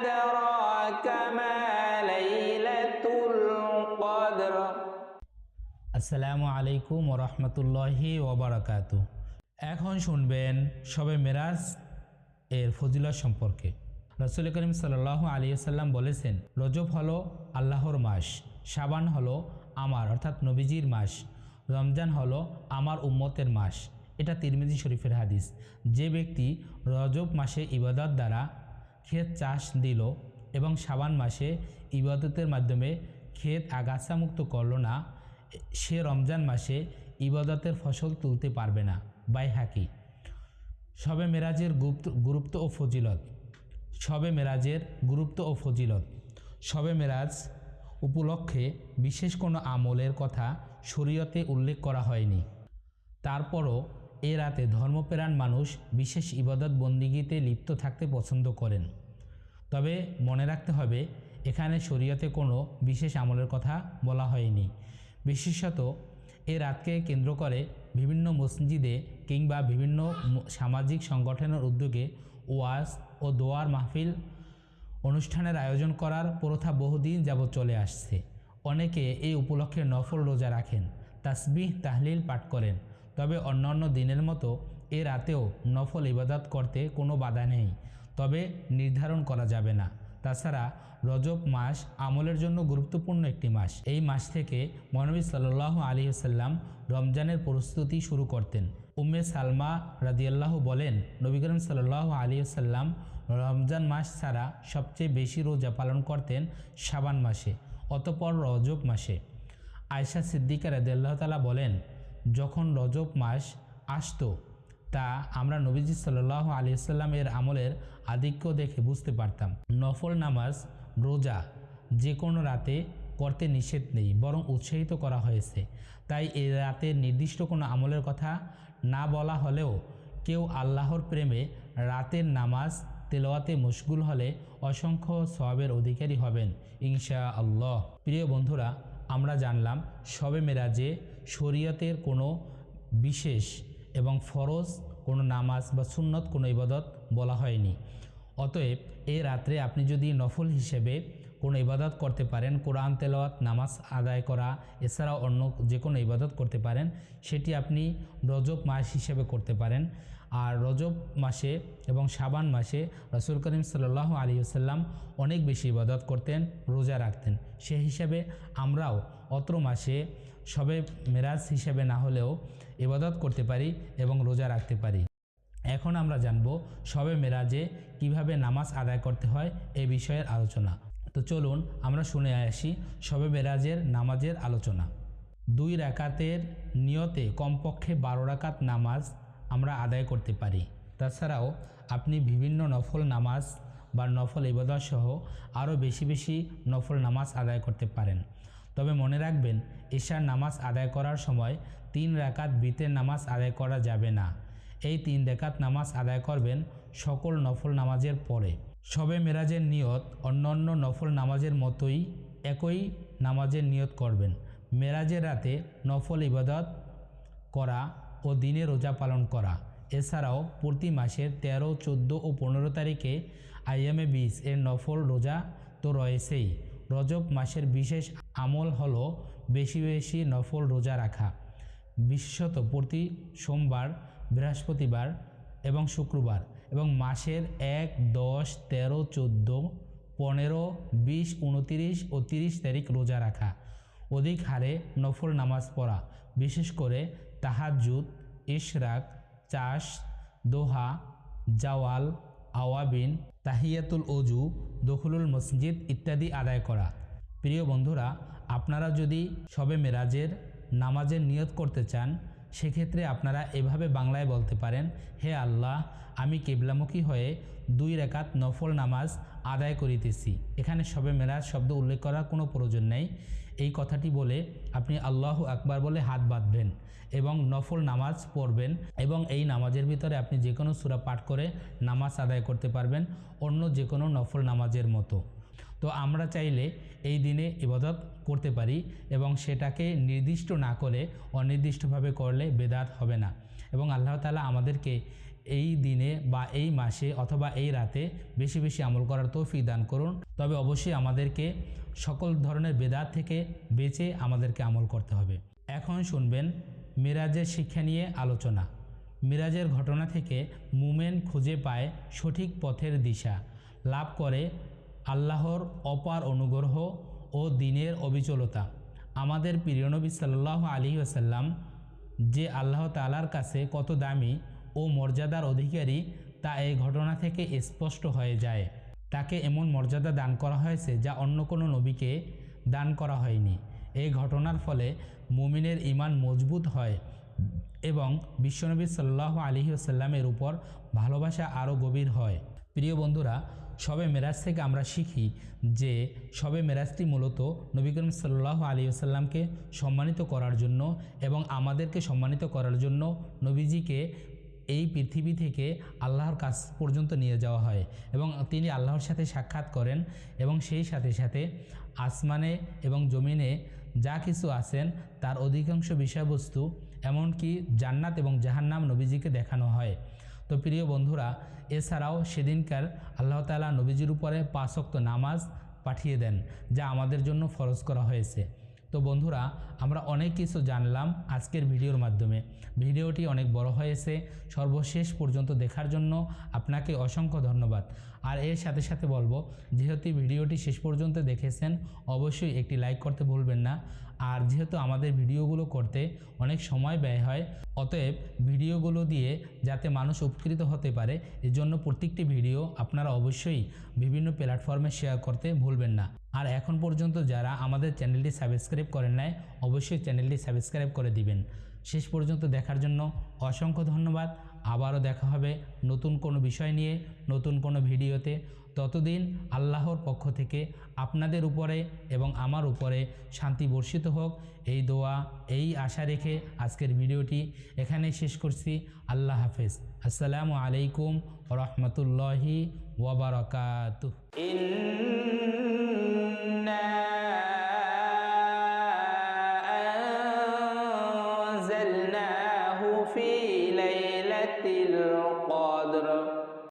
أدراك ما ليلة القدر আসসালামু আলাইকুম ওরহমতুল্লাহি ওবরাকাতু এখন শুনবেন সবে মেরাজ এর ফজিলত সম্পর্কে রসুল করিম সাল্লাহ আলী সাল্লাম বলেছেন রজব হলো আল্লাহর মাস সাবান হলো আমার অর্থাৎ নবীজির মাস রমজান হলো আমার উম্মতের মাস এটা তিরমিজি শরীফের হাদিস যে ব্যক্তি রজব মাসে ইবাদত দ্বারা ক্ষেত চাষ দিল এবং সাবান মাসে ইবাদতের মাধ্যমে ক্ষেত আগাছামুক্ত করল না, সে রমজান মাসে ইবাদতের ফসল তুলতে পারবে না। বাই হাকি শবে মেরাজের গুরুত্ব গুরুত্ব ও ফজিলত। শবে মেরাজের গুরুত্ব ও ফজিলত। শবে মেরাজ উপলক্ষে বিশেষ কোনো আমলের কথা শরীয়তে উল্লেখ করা হয়নি। তারপরও এ রাতে ধর্মপ্রাণ মানুষ বিশেষ ইবাদত বন্দিগিতে লিপ্ত থাকতে পছন্দ করেন। তবে মনে রাখতে হবে, এখানে শরীয়তে কোনো বিশেষ আমলের কথা বলা হয়নি। বিশেষত, এ রাতকে কেন্দ্র করে বিভিন্ন মসজিদে কিংবা বিভিন্ন সামাজিক সংগঠনের উদ্যোগে ওয়াজ ও দোয়ার মাহফিল অনুষ্ঠানের আয়োজন করার প্রথা বহুদিন যাবৎ চলে আসছে। অনেকে এই উপলক্ষে নফল রোজা রাখেন, তাসবিহ, তাহলিল পাঠ করেন। তবে অন্যান্য দিনের মতো এ রাতেও নফল ইবাদত করতে কোনো বাধা নেই। তবে নির্ধারণ করা যাবে না। তাছাড়া রজব মাস আমলের জন্য গুরুত্বপূর্ণ একটি মাস। এই মাস থেকে মহানবী সাল্লাহ আলী সাল্লাম রমজানের প্রস্তুতি শুরু করতেন। উম্মে সালমা রাদিয়াল্লাহু বলেন, নবী করিম সাল্লাহ আলী সাল্লাম রমজান মাস ছাড়া সবচেয়ে বেশি রোজা পালন করতেন শাবান মাসে, অতপর রজব মাসে। আয়সা সিদ্দিকা রাদিয়াল্লাহু তালা বলেন যখন রজব মাস আসতো, তা আমরা নবীজি সাল্লাহ আলী সাল্লামের আমলের আধিক্য দেখে বুঝতে পারতাম। নফল নামাজ রোজা যে কোনো রাতে করতে নিষেধ নেই, বরং উৎসাহিত করা হয়েছে। তাই এ রাতে নির্দিষ্ট কোনো আমলের কথা না বলা হলেও কেউ আল্লাহর প্রেমে রাতের নামাজ তেলোয়াতে মশগুল হলে অসংখ্য সবের অধিকারী হবেন ইনশা আল্লাহ প্রিয় বন্ধুরা, আমরা জানলাম শবে মেরাজে শরীয়তের কোনো বিশেষ এবং ফরজ কোনো নামাজ বা সুন্নত কোনো ইবাদত বলা হয়নি। অতএব এ রাত্রে আপনি যদি নফল হিসেবে কোনো ইবাদত করতে পারেন, কোরআন, তেলাওয়াত, নামাজ আদায় করা, এছাড়াও অন্য যে কোনো ইবাদত করতে পারেন, সেটি আপনি রজব মাস হিসেবে করতে পারেন। আর রজব মাসে এবং সাবান মাসে রসুল করিম সাল্লাহ আলী আসাল্লাম অনেক বেশি ইবাদত করতেন, রোজা রাখতেন। সে হিসাবে আমরাও অত্র মাসে সবে মেরাজ হিসেবে না হলেও ইবাদত করতে পারি এবং রোজা রাখতে পারি। এখন আমরা জানব সবে মেরাজে কীভাবে নামাজ আদায় করতে হয় এ বিষয়ের আলোচনা। তো চলুন আমরা শুনে আসি সবে মেরাজের নামাজের আলোচনা। দুই রাকাতের নিয়তে কমপক্ষে বারো রাকাত নামাজ আমরা আদায় করতে পারি। তাছাড়াও আপনি বিভিন্ন নফল নামাজ বা নফল ইবাদত সহ আরও বেশি বেশি নফল নামাজ আদায় করতে পারেন। তবে মনে রাখবেন, ঈশার নামাজ আদায় করার সময় তিন রাকাত বিতের নামাজ আদায় করা যাবে না। এই তিন রেকাত নামাজ আদায় করবেন সকল নফল নামাজের পরে। সবে মেরাজের নিয়ত অন্যান্য নফল নামাজের মতোই একই নামাজের নিয়ত করবেন। মেরাজের রাতে নফল ইবাদত করা ও দিনে রোজা পালন করা। এছাড়াও প্রতি মাসের তেরো, চোদ্দ ও পনেরো তারিখে আইএমএ বিশ এর নফল রোজা তো রয়েছেই। রজব মাসের বিশেষ আমল হল বেশি বেশি নফল রোজা রাখা। বিশেষত প্রতি সোমবার, বৃহস্পতিবার এবং শুক্রবার এবং মাসের এক, দশ, তেরো, চোদ্দ, পনেরো, বিশ, উনতিরিশ ও তিরিশ তারিখ রোজা রাখা। অধিক হারে নফল নামাজ পড়া, বিশেষ করে তাহাজুদ ইশরাক, চাষ, দোহা, জাওয়াল আওয়াবিন, তাহিয়াতুল অজু দখলুল মসজিদ ইত্যাদি আদায় করা। প্রিয় বন্ধুরা, আপনারা যদি সবে মেরাজের নামাজের নিয়ত করতে চান, সেক্ষেত্রে আপনারা এভাবে বাংলায় বলতে পারেন, হে আল্লাহ, আমি কেবলামুখী হয়ে দুই রেখাত নফল নামাজ আদায় করিতেছি। এখানে সবে মেরাজ শব্দ উল্লেখ করার কোনো প্রয়োজন নেই। এই কথাটি বলে আপনি আল্লাহ আকবার বলে হাত বাঁধবেন এবং নফল নামাজ পড়বেন এবং এই নামাজের ভিতরে আপনি যে কোনো সুরা পাঠ করে নামাজ আদায় করতে পারবেন অন্য যে কোনো নফল নামাজের মতো। তো আমরা চাইলে এই দিনে ইবাদত করতে পারি এবং সেটাকে নির্দিষ্ট না করে অনির্দিষ্টভাবে করলে বেদাত হবে না। এবং আল্লাহ তালা আমাদেরকে এই দিনে বা এই মাসে অথবা এই রাতে বেশি বেশি আমল করার তৌফিক দান করুন। তবে অবশ্যই আমাদেরকে সকল ধরনের বেদাত থেকে বেঁচে আমাদেরকে আমল করতে হবে। এখন শুনবেন মিরাজের শিক্ষা নিয়ে আলোচনা। মিরাজের ঘটনা থেকে মুমেন খুঁজে পায় সঠিক পথের দিশা। লাভ করে আল্লাহর অপার অনুগ্রহ ও দিনের অবিচলতা। আমাদের প্রিয় নবী সাল্লাহ আলী আসাল্লাম যে আল্লাহ তালার কাছে কত দামি ও মর্যাদার অধিকারী তা এই ঘটনা থেকে স্পষ্ট হয়ে যায়। তাকে এমন মর্যাদা দান করা হয়েছে যা অন্য কোনো নবীকে দান করা হয়নি। এই ঘটনার ফলে মুমিনের ইমান মজবুত হয় এবং বিশ্বনবী সাল্লাহ আলী আসাল্লামের উপর ভালোবাসা আরও গভীর হয়। প্রিয় বন্ধুরা, সবে মেরাজ থেকে আমরা শিখি যে সবে মেরাজটি মূলত নবী করিম সাল্লাহ আলী আসাল্লামকে সম্মানিত করার জন্য এবং আমাদেরকে সম্মানিত করার জন্য নবীজিকে এই পৃথিবী থেকে আল্লাহর কাছ পর্যন্ত নিয়ে যাওয়া হয় এবং তিনি আল্লাহর সাথে সাক্ষাৎ করেন এবং সেই সাথে সাথে আসমানে এবং জমিনে যা কিছু আছেন তার অধিকাংশ বিষয়বস্তু, এমনকি জান্নাত এবং জাহান্নাম নবীজিকে দেখানো হয়। তো প্রিয় বন্ধুরা, এছাড়াও সেদিনকার আল্লাহ তালা নবীজির উপরে পাঁচক্ত নামাজ পাঠিয়ে দেন, যা আমাদের জন্য ফরজ করা হয়েছে। তো বন্ধুরা, আমরা অনেক কিছু জানলাম আজকের ভিডিওর মাধ্যমে। ভিডিওটি অনেক বড় হয়েছে, সর্বশেষ পর্যন্ত দেখার জন্য আপনাকে অসংখ্য ধন্যবাদ। আর এর সাথে সাথে বলব, যেহেতু ভিডিওটি শেষ পর্যন্ত দেখেছেন, অবশ্যই একটি লাইক করতে ভুলবেন না। আর যেহেতু আমাদের ভিডিওগুলো করতে অনেক সময় ব্যয় হয়, অতএব ভিডিওগুলো দিয়ে যাতে মানুষ উপকৃত হতে পারে, এজন্য প্রত্যেকটি ভিডিও আপনারা অবশ্যই বিভিন্ন প্ল্যাটফর্মে শেয়ার করতে ভুলবেন না। আর এখন পর্যন্ত যারা আমাদের চ্যানেলটি সাবস্ক্রাইব করেন নাই, অবশ্যই চ্যানেলটি সাবস্ক্রাইব করে দিবেন। শেষ পর্যন্ত দেখার জন্য অসংখ্য ধন্যবাদ। আবারও দেখা হবে নতুন কোনো বিষয় নিয়ে, নতুন কোনো ভিডিওতে। ততদিন আল্লাহর পক্ষ থেকে আপনাদের উপরে এবং আমার উপরে শান্তি বর্ষিত হোক। এই দোয়া, এই আশা রেখে আজকের ভিডিওটি এখানে শেষ করছি। আল্লাহ হাফেজ। আসসালামু আলাইকুম রহমতুল্লাহি ওবরাকাতু